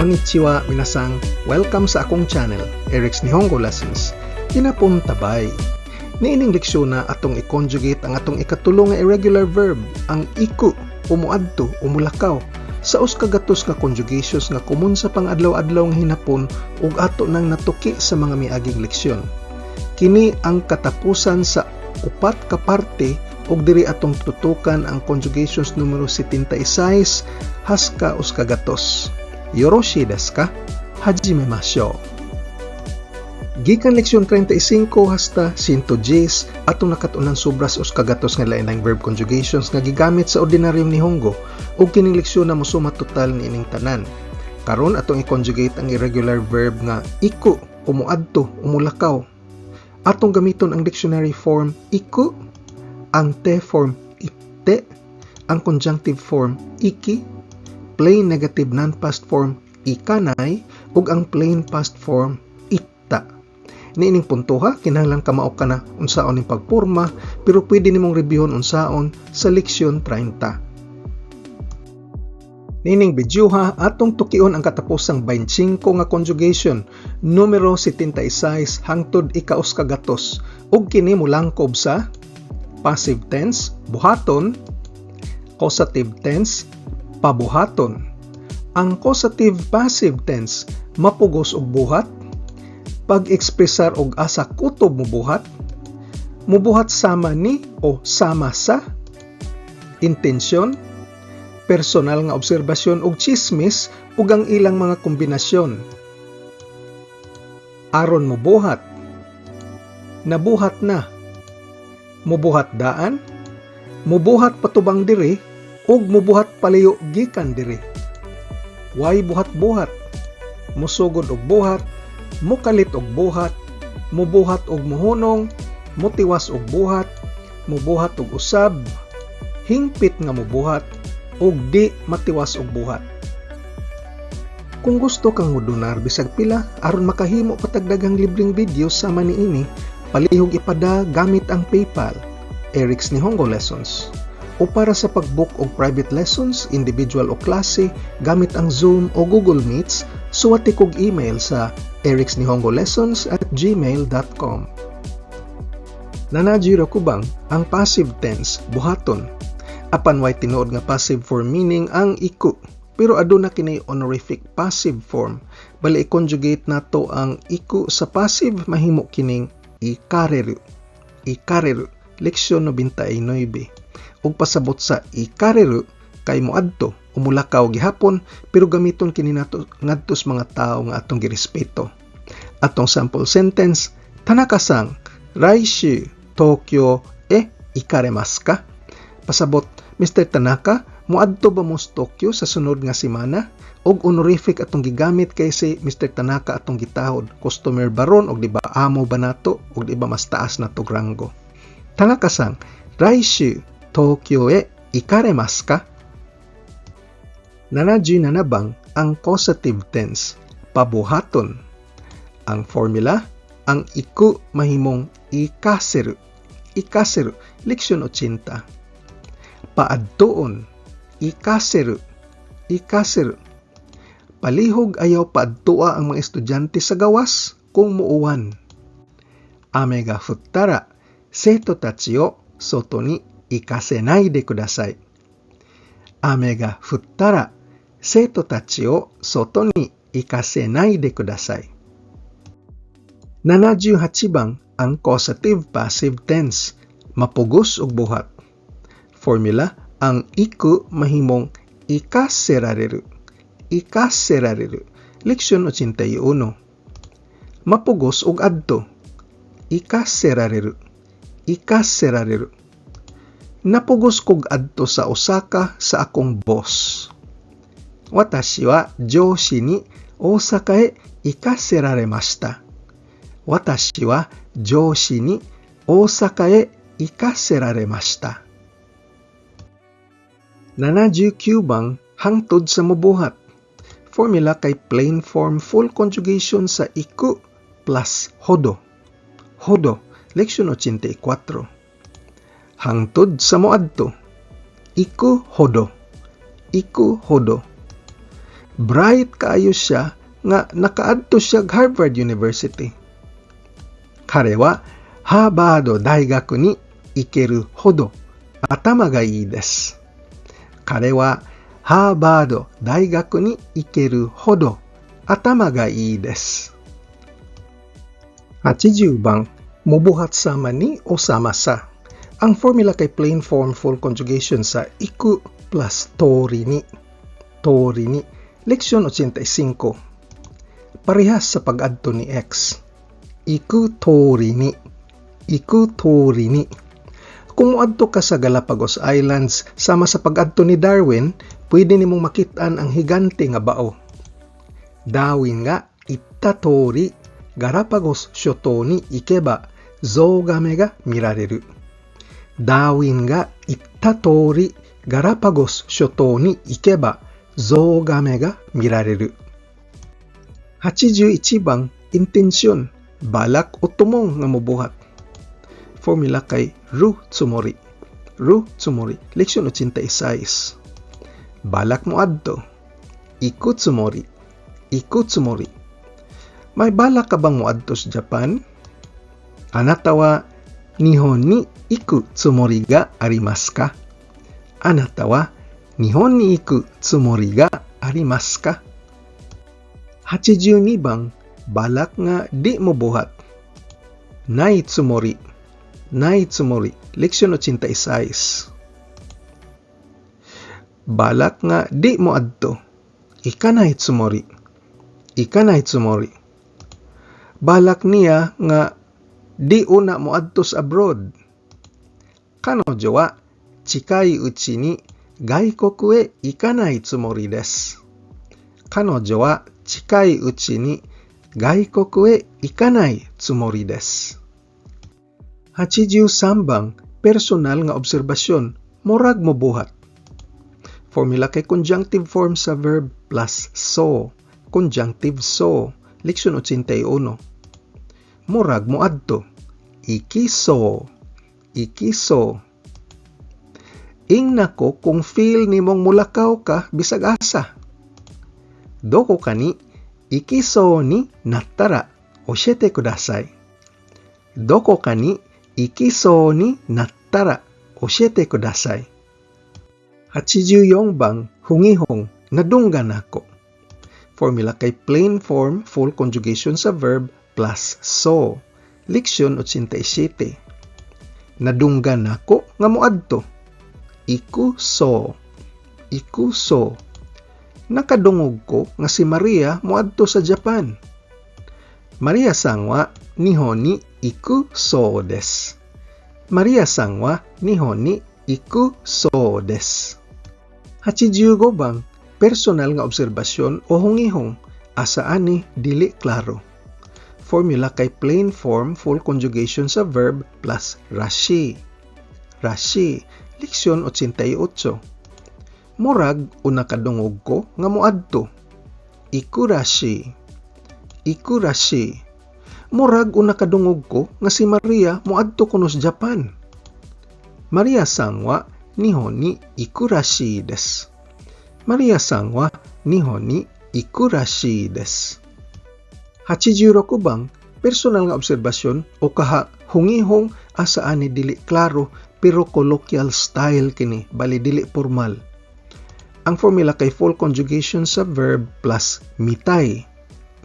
Konnichiwa minasang, welcome sa akong channel, Eric's Nihongo Lessons. Kinapon tabay. Niining leksyon na atong i-conjugate ang atong ikatulong nga irregular verb, ang iku, umuadto, umulakaw, sa us kagatos nga conjugations nga kumun sa pang-adlaw-adlaw nga hinapon ug ato nang natuki sa mga miaging leksyon. Kini ang katapusan sa upat ka parte ug diri atong tutukan ang conjugations numero 76 haska us kagatos. Yoroshi desu ka? Hajimemashou. Gikan leksyon 35 hasta 110 atong nakatunan sobras os kagatos nga lain verb conjugations nga gigamit sa ordinaryong nihongo ug kining leksyon na mosuma total ni ining tanan. Karon atong i-conjugate ang irregular verb nga iku, umuadto, umulakaw. Atong gamiton ang dictionary form iku, ang te form itte, ang conjunctive form iki, plain negative non-past form ikanay ug ang plain past form itta. Niining puntuha kinahanglan ka mao ka na unsaon ning pagporma pero pwede nimong reviewon unsaon sa leksyon 30. Nining bidyuha atong tukion ang katapusang 25 nga conjugation numero 76 hangtod ikaos kagatos ug kini mulangkob sa passive tense buhaton causative tense pabuhaton. Ang causative passive tense mapugos og buhat, pag-ekspresar og asa kutob mo buhat, mubuhat sama ni o sama sa, intensyon, personal nga obserbasyon og chismis ug ang ilang mga kombinasyon. Aron mo buhat, nabuhat na, mubuhat daan, mubuhat patubang diri ug mubuhat palayo gikan diri. Way buhat-buhat, musugod og buhat, mukalit og buhat, mubuhat og muhunong, mutiwas og buhat, mubuhat og usab, hingpit nga mubuhat, ug di matiwas og buhat. Kung gusto kang modunar bisag pila aron makahimo patagdagang libreng video sama niini, palihog ipada gamit ang PayPal. Eric's Nihongo Lessons o para sa pag-book og private lessons, individual o klase gamit ang Zoom o Google Meets, suwati kog email sa ericsnihongolessons at gmail.com. Nanajiro kubang ang passive tense buhaton. Apan way tinuod nga passive form meaning ang iku. Pero aduna kini honorific passive form. Bali i-conjugate nato ang iku sa passive mahimo kining ikareru. Ikareru. Leksyon 99 ug pasabot sa ikareru kay moadto umulakaw gihapon pero gamiton kini nato ngadtos mga tawo nga atong girespeto. Atong sample sentence Tanaka-san, Raishu Tokyo e ikaremasu ka? Pasabot, Mr. Tanaka, moadto ba mo Tokyo sa sunod nga semana? Og honorific atong gigamit kay si Mr. Tanaka atong gitahod. Customer baron og di ba amo ba nato og di ba mas taas na to rango. Tanaka-san, Raishu 東京へ行かれますか ?77 bang ang causative tense, pabuhaton. Ang formula, ang iku mahimong ikaseru. Ikaseru, leksyon 80. Paadtoon, ikaseru. Ikaseru. Palihog ayaw paadtua ang mga estudyante sa gawas kung muuwan. Ame ga futtara, seto tachi o soto ni 行かせないでください。雨が降ったら生徒たちを外に行かせないでください。78 bang ang causative passive tense mapugos og buhat. Formula ang iku mahimong ikaserareru. Ikaserareru. Leksyon 81. Mapugos og adto. Ikaserareru. Ikaserareru napugos kog adto sa Osaka sa akong boss. Watashi wa joshi ni Osaka e ikaseraremashita. Watashi wa joshi ni Osaka e ikaseraremashita. 79 bang hangtod sa mubuhat. Formula kay plain form full conjugation sa iku plus hodo. Hodo, leksyon 84 hangtod sa moadto. Iku hodo. Iku hodo. bright kaayo siya nga nakaadto siya og Harvard University. 彼はハーバード大学に行けるほど頭がいいです。彼はハーバード大学に行けるほ Ang formula kay plain form full conjugation sa iku plus tori ni. Tori ni. Leksyon 85. Parehas sa pag-adto ni x. Iku tori ni. Iku tori ni. Kung muadto ka sa Galapagos Islands sama sa pag-adto ni Darwin, pwede nimong makitaan ang higante nga bao. Dawin nga ittatori Galapagos shotoni ikeba zougame ga mirareru. ダーウィンが言った通りガラパゴス諸島に行けばゾウガメが見られる。81 bang intensyon, balak o tumong nga mubuhat. Formula kay Ru Tsumori. Ru Tsumori, leksyon 86. Balak mo adto. Iku Tsumori. Iku Tsumori. May balak ka bang moadto sa Japan? Anata wa Nihon ni iku tsumori ga arimasu ka? Anata wa Nihon ni iku tsumori ga arimasu ka? 82 bang balak nga di mo buhat. Nai tsumori. Nai tsumori. Leksyon 86. Balak nga di mo adto. Ikanai tsumori. Ikanai tsumori balak niya nga di una mo adtos abroad. Kanojo wa chikai uchi ni gaikoku e ikanai tsumori desu. Kanojo wa chikai uchi ni gaikoku e ikanai tsumori desu. 83 bang personal nga obserbasyon murag mo buhat. Formula kay conjunctive form sa verb plus so. Conjunctive so. Leksyon 81 murag mo adto. Ikiso. Ikiso. Ing nako kung feel nimong mulakaw ka bisag asa. Doko kani ikiso ni nattara oshete kudasai. Doko kani ikiso ni nattara oshete kudasai. 84 bang hungihong nadunggan ako. Formula kay plain form full conjugation sa verb plus so. Leksyon 87. Nadunggan nako nga moadto. Iku so. Iku so. Nakadungog ko nga si Maria moadto sa Japan. Maria sangwa nihon ni iku so des. Maria sangwa nihon ni iku so des. 85 bang personal nga obserbasyon o hungihong asaan ni dili klaro formula kay plain form full conjugation sa verb plus rashi. Rashi, leksyon 88. Murag una kadungog ko nga moadto. Iku rashi. Iku rashi. Murag una kadungog ko nga si Maria moadto kuno sa Japan. Maria sangwa nihon ni iku rashi desu. Maria sangwa nihon ni iku rashi desu. 86 bang personal nga obserbasyon o kaha hungihong asaan ni dili klaro pero colloquial style kini bali dili formal. Ang formula kay full conjugation sa verb plus mitay.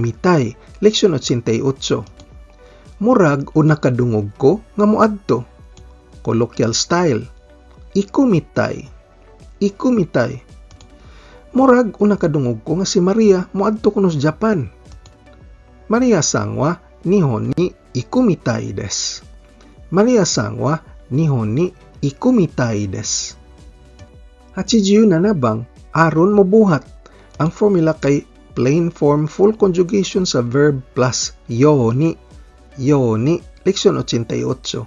Mitay, leksyon 88. Murag o nakadungog ko nga moadto. Colloquial style. Iku mitay. Iku mitay. Murag o nakadungog ko nga si Maria moadto kuno sa Japan. Maria sangwa nihon ni ikumitai desu. Maria sangwa nihon ni ikumitai desu. 87 bang aron mobuhat ang formula kay plain form full conjugation sa verb plus yoni. Yoni, leksyon 88.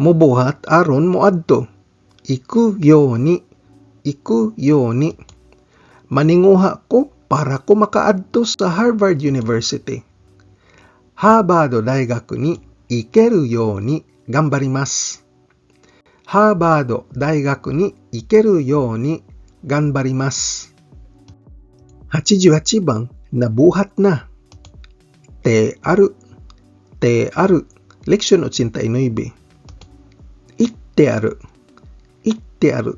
Mobuhat aron moadto. Iku yoni. Iku yoni. Maninguha ko para ko makaadto sa Harvard University. ハーバード大学に行けるように頑張ります。ハーバード大学に行けるように頑張ります。88番 nabuhat na. Te aru. Te aru. Leksyon 89. Itte aru. Itte aru.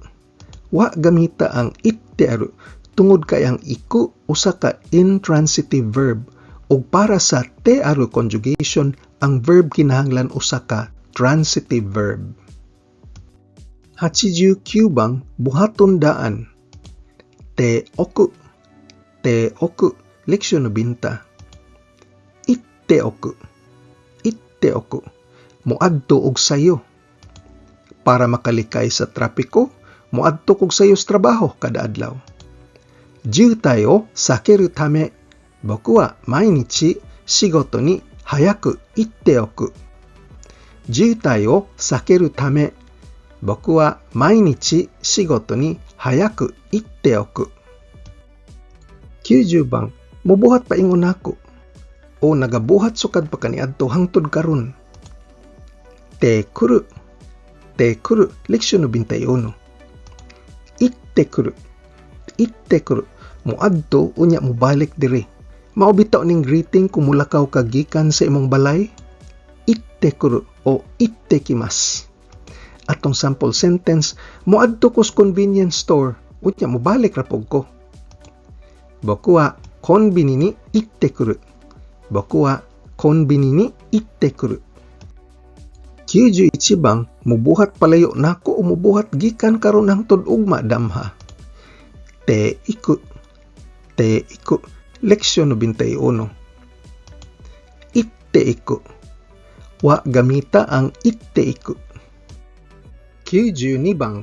Wa gamita ang itte aru tungod kay ang iku usa ka intransitive verb ug para sa te aru conjugation ang verb kinahanglan usa ka transitive verb. 89番 buhaton daan. Te oku. Te oku. Leksyon 90. Itte oku. Itte oku. Muadto og sayo. Para makalikay sa trapiko, muadto kog sayo sa trabaho kada adlaw. Jiutai o sakeru tame, boku wa mainichi shigoto ni hayaku itte oku. Jiutai o sakeru tame, boku wa mainichi shigoto ni hayaku itte oku. 90 bang mubuhat pa ingon nako o nagabuhat sukad pa kaniadto hangtod karon. Te kuru. Te kuru. Leksyon 91. Itte kuru. Itte kuru muadto unya mo balik diri. Mao bitaw ning greeting kung mulakaw ka gikan sa imong balay. Itte kuro o itte kimas. Atong sample sentence, muadto ko sa convenience store unya mo balik ra pog ko. Boku wa konbini ni itte kuru. Boku wa konbini ni itte kuru. 91 bang mubuhat palayo nako o mubuhat gikan karon ang tudugma damha. Te iku Te iku. Leksyon 91. Itte iku. Wa gamita ang itte iku. 92 bang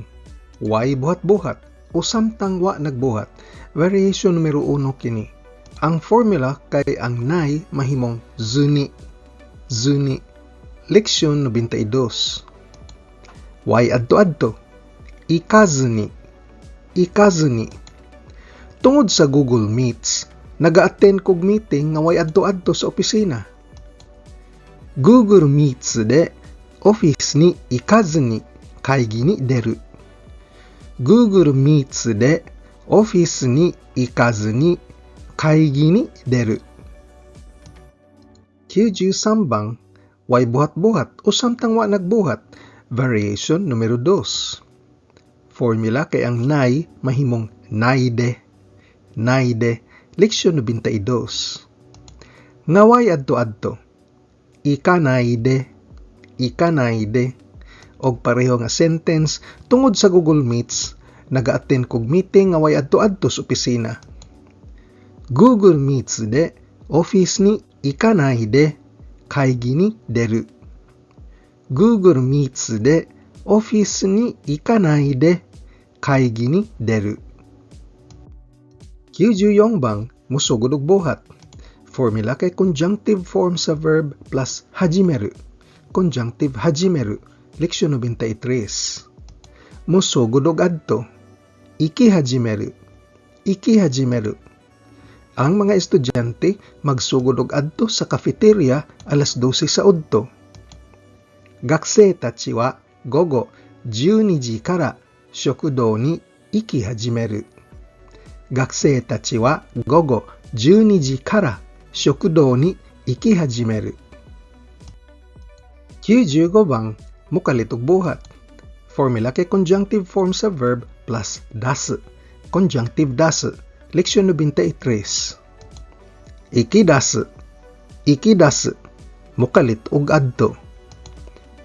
Why buhat-buhat o samtang wa nagbuhat. Variation numero 1 kini. Ang formula kay ang nay mahimong zuni. Zuni. Leksyon 92. Why adto-adto? Ikazuni. Ikazuni. Tungod sa Google Meets, naga-attend kog meeting nga way adto-adto sa opisina. Google Meets de office ni ikazu ni kaigi ni deru. Google Meets de office ni ikazu ni kaigi ni deru. 93 bang way buhat-buhat o samtang wa nagbuhat variation numero 2. Formula kay ang nai mahimong naide. Naide. Leksyon 92. Ngaway adto-adto. Ika naide. Ika naide og pareho nga sentence tungod sa Google Meets naga-attend kog meeting nga way adto-adto sa opisina. Google Meets de office ni ikanai de kaigi ni deru. Google Meets de office ni ikanai de kaigi ni deru. 94 bang musugod og buhat. Formula kay conjunctive form sa verb plus hajimeru. Conjunctive hajimeru Leksyon 93. Musugod og adto. Iki hajimeru. Iki hajimeru. Ang mga estudyante magsugod og adto sa cafeteria alas 12 sa udto. Gaksei tachi wa gogo 12時から食堂に行き始める。 学生たちは午後12時から食堂に行き始める。95番 mukalit og buhat. Formula kay conjunctive form sa verb plus das. Conjunctive das. Leksyon 93. Ikidas. Ikidas. Mukalit og adto.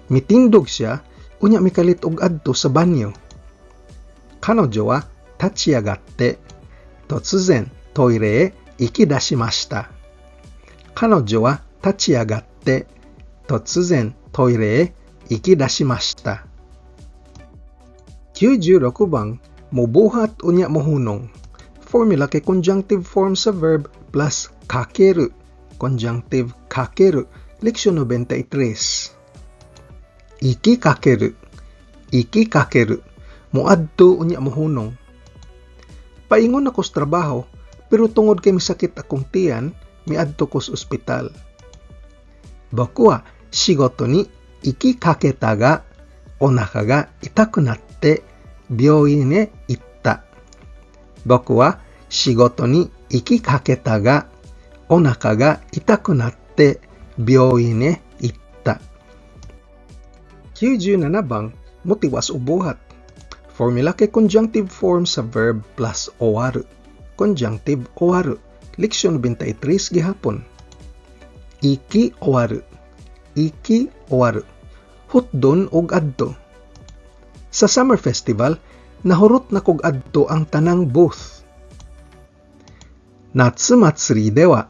Mitindog siya, unya mikalit og adto sa banyo. Kanojo wa tachiagatte, totsuzen toire e ikidashimashita. Kanojo wa tachiagatte, totsuzen toire e 行き出しました。96 bang mubuhat unya mohunong. Formula kay conjunctive form sa verb plus kakeru. Conjunctive kakeru. Leksyon 93. Iki kakeru. Iki kakeru. Muadto unya mohunong. Paingon ako sa trabaho, pero tungod kay misakit akong tiyan, miadto ko sa ospital. Boku wa shigoto ni ikikaketa ga onaka ga itaku natte byouin e itta. Boku wa shigoto ni ikikaketa ga onaka ga itaku natte byouin e itta. 97 bang mutiwas ubuhat Formula ke conjunctive form sa verb plus owaru. Conjunctive owaru. Leksyon 93 gihapon. Iki owaru. Iki owaru. Hutdon og adto. Sa summer festival, nahurot na kog adto ang tanang booth. Natsu matsuri dewa,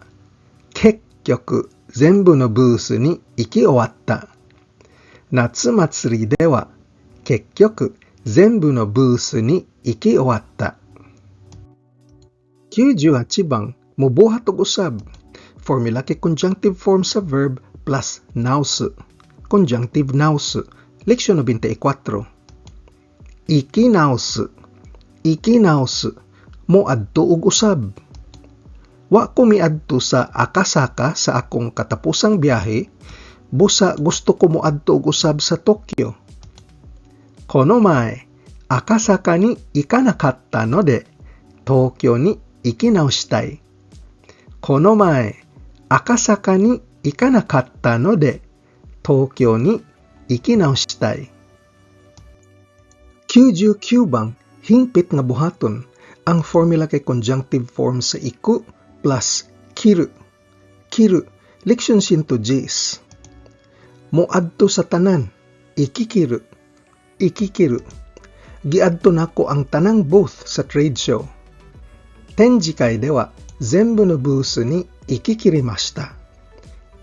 kekkyoku zenbu no booth ni iki owatta. Natsu matsuri dewa, kekkyoku 行き終わった。夏祭りでは結局全部のブースに行き終わった。98 bang mubuhat og usab. Formula kay conjunctive form sa verb plus nous. Conjunctive nous. Leksyon 94. Ikinaus. Ikinaus. Mo adto og usab. Wa ko miadto sa Akasaka sa akong katapusang biyahe, busa gusto ko moadto og usab sa Tokyo. Kono mae, Akasaka ni ikanakatta no de, Tokyo ni ikinaushitai. Kono mae, Akasaka ni ikanakatta no de, Tokyo ni ikinaushitai. 99 bang hingpit nga buhaton ang formula kay conjunctive form sa iku plus kiru. Kiru, leksyon 110. Moadto sa tanan, ikikiru. Ikikiru. Giadto nako ang tanang booth sa trade show. Tenjikai dewa zenbu no booth ni ikikirimashita.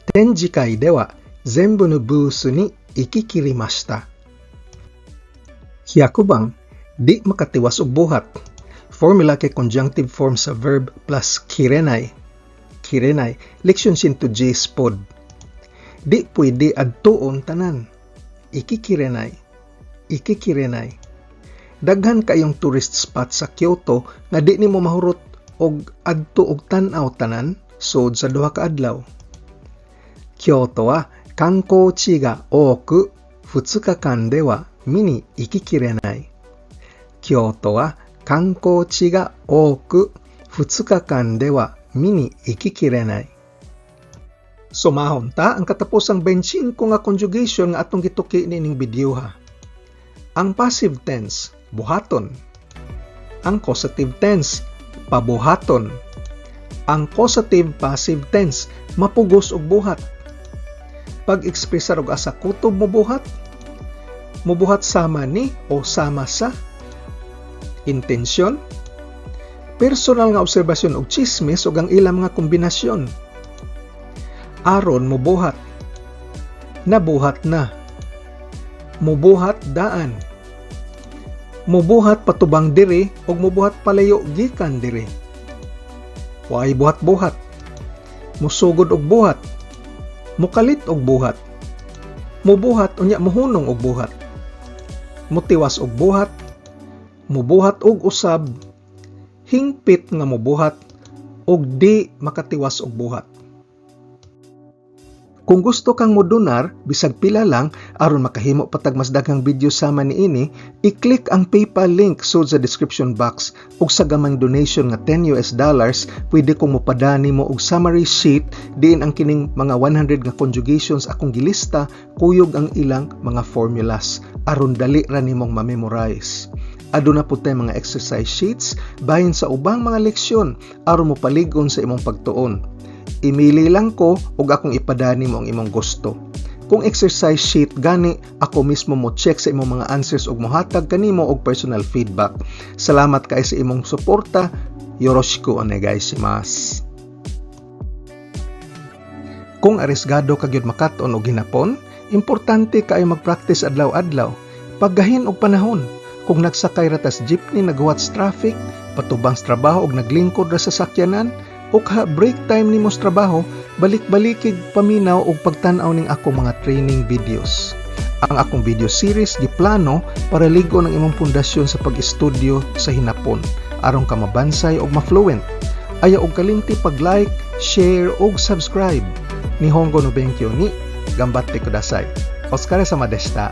Tenjikai dewa zenbu no booth ni ikikirimashita. Hyakubang, di makatiwas og buhat. Formula kay conjunctive form sa verb plus kirenay. Kirenay, leksyon 110 pod. Di pwede adtuon tanan. Ikikirenay ikikirinay. Daghan kayong tourist spot sa Kyoto nga di nimo mahurot og adto og tan-aw tanan sod sa duha ka adlaw. Kyoto wa kankou ga ooku futsukakan de wa mini ikikirenai. Kyoto wa kankou ga ooku futsukakan de wa mini ikikirenai. Sumahon ta ang katapusang 25 nga conjugation nga atong gituki nining video ha. Ang passive tense, buhaton. Ang causative tense, pabuhaton. Ang causative passive tense, mapugos og buhat. Pag-ekspresar og asa kutob mo buhat, mubuhat sama ni o sama sa intensyon, personal nga obserbasyon og chismis ug ang ilang mga kombinasyon. Aron mubuhat, nabuhat na, mubuhat daan, mubuhat patubang diri ug mubuhat palayo gikan diri. Waay buhat-buhat, musugod og buhat, mukalit og buhat, mubuhat unya muhunong og buhat. Mutiwas og buhat, mubuhat og usab, hingpit nga mubuhat, og di makatiwas og buhat. Kung gusto kang modonar, bisag pila lang, aron makahimo patag mas daghang video sama niini, i-click ang PayPal link sud sa description box ug sa gamang donation nga 10 US dollars, pwede kong mopadani mo og summary sheet diin ang kining mga 100 nga conjugations akong gilista kuyog ang ilang mga formulas aron dali ra nimong ma-memorize. Aduna po tay mga exercise sheets bahin sa ubang mga leksyon aron mo paligon sa imong pagtuon. Imili lang ko ug akong ipadani mo ang imong gusto. Kung exercise sheet gani, ako mismo mo check sa imong mga answers ug mohatag kanimo og personal feedback. Salamat kay sa imong suporta. Yoroshiku onegaishimasu. Kung arisgado ka gyud makaton og hinapon, importante kaayo mag-practice adlaw-adlaw. Paggahin og panahon, kung nagsakay ra tas jeepney nagwatch traffic, patubang sa trabaho og naglingkod ra sa sakyanan, ka break time nimo sa trabaho, balik-balikig paminaw og pagtan-aw ning ako mga training videos. Ang akong video series giplano para ligo ng imong pundasyon sa pag-estudyo sa hinapon aron ka mabansay og ma-fluent. Ayaw og kalimti pag-like, share og subscribe. Nihongo no benkyo ni gambatte kudasai. Oskare sama deshita.